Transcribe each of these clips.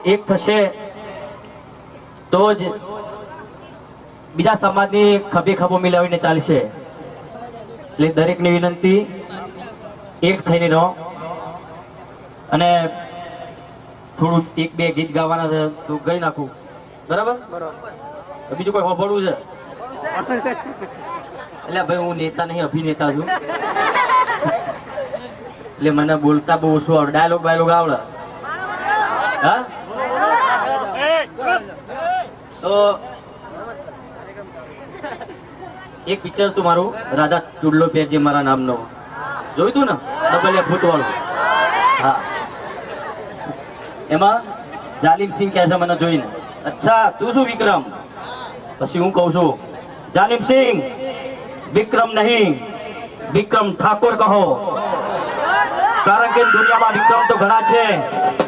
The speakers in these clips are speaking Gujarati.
એક થશે તો જ બીજા સમાજની ખભે ખભો મિલાવીને ચાલશે. એટલે દરેકની વિનંતી એક થઈને રહો. અને થોડું એક બે ગીત ગાવાના છે તો ગઈ નાખું. બરાબર? બીજું કોઈ હોભળવું છે? એટલે ભાઈ હું નેતા નહીં અભિનેતા છું. એટલે મને બોલતા બહુ ઓછું આવડે. ડાયલોગ બાયલોગ આવડે. હા? તો એક પિક્ચર તું મારું, રાધા ચુડલો પેર જે મારા નામનો. જોયું તું ને? ડબલ એ ફૂટ હા. એમાં જાલિમ સિંહ કહે છે, મને જોઈને. અચ્છા, તું શું વિક્રમ? પછી હું કહું છું, જાલિમ સિંહ, વિક્રમ નહીં. વિક્રમ ઠાકોર કહો. કારણ કે દુનિયામાં વિક્રમ તો ઘણા છે,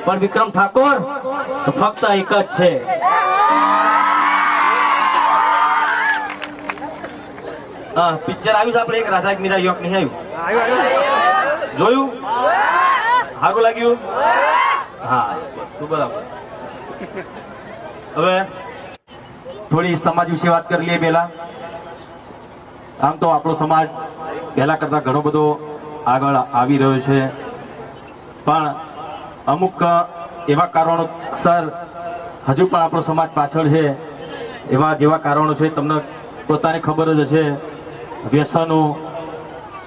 પણ વિક્રમ ઠાકોર ફક્ત એક જ છે. હા પિક્ચર આવ્યું છે આપણે એક, રાધા મીરા યોક નહીં આવ્યું. જોયું? સારું લાગ્યું? હા, તો બરાબર. હવે થોડી સમાજ વિશે વાત કરી લઈએ પેલા આમ તો આપણો સમાજ પહેલા કરતા ઘણો બધો આગળ આવી રહ્યો છે. પણ અમુક એવા કારણોસર હજુ પણ આપણો સમાજ પાછળ છે. એવા જેવા કારણો છે, તમને પોતાને ખબર જ હશે. વ્યસનો,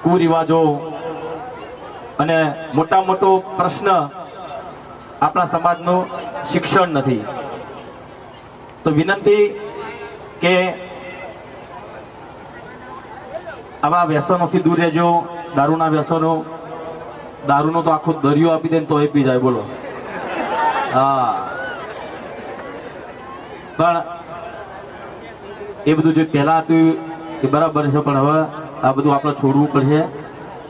કુરિવાજો અને મોટા મોટો પ્રશ્ન આપણા સમાજનું શિક્ષણ નથી. તો વિનંતી કે આવા વ્યસનોથી દૂર રહેજો, દારૂના વ્યસનો, દારૂનો તો આખો દરિયો આપી દે ને તો એ પી જાય, બોલો. હા. પણ એ બધું જે પહેલાં હતું એ બરાબર છે, પણ હવે આ બધું આપણે છોડવું પડશે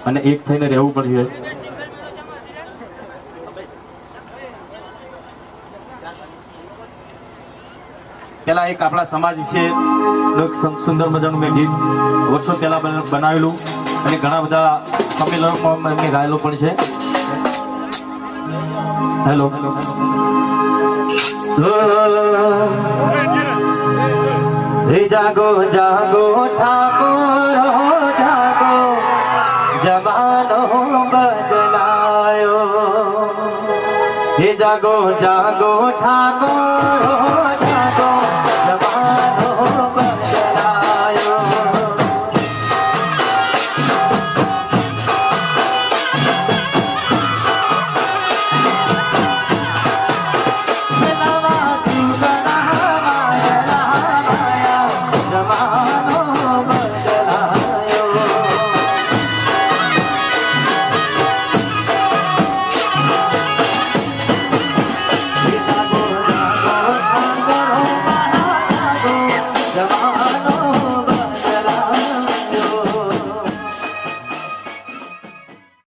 અને એક થઈને રહેવું પડશે. પેલા એક આપણા સમાજ વિશે સુંદર મજાનું મેં ગીત વર્ષો પહેલા બન- બનાવેલું અને ઘણા બધા સંમેલનોમાં એમને ગાયેલો પણ છે. હેલો હે جاگو هيجاڳو جا جاگو. جوانو بدلايو. جاگو جاگو ٺاڪر هو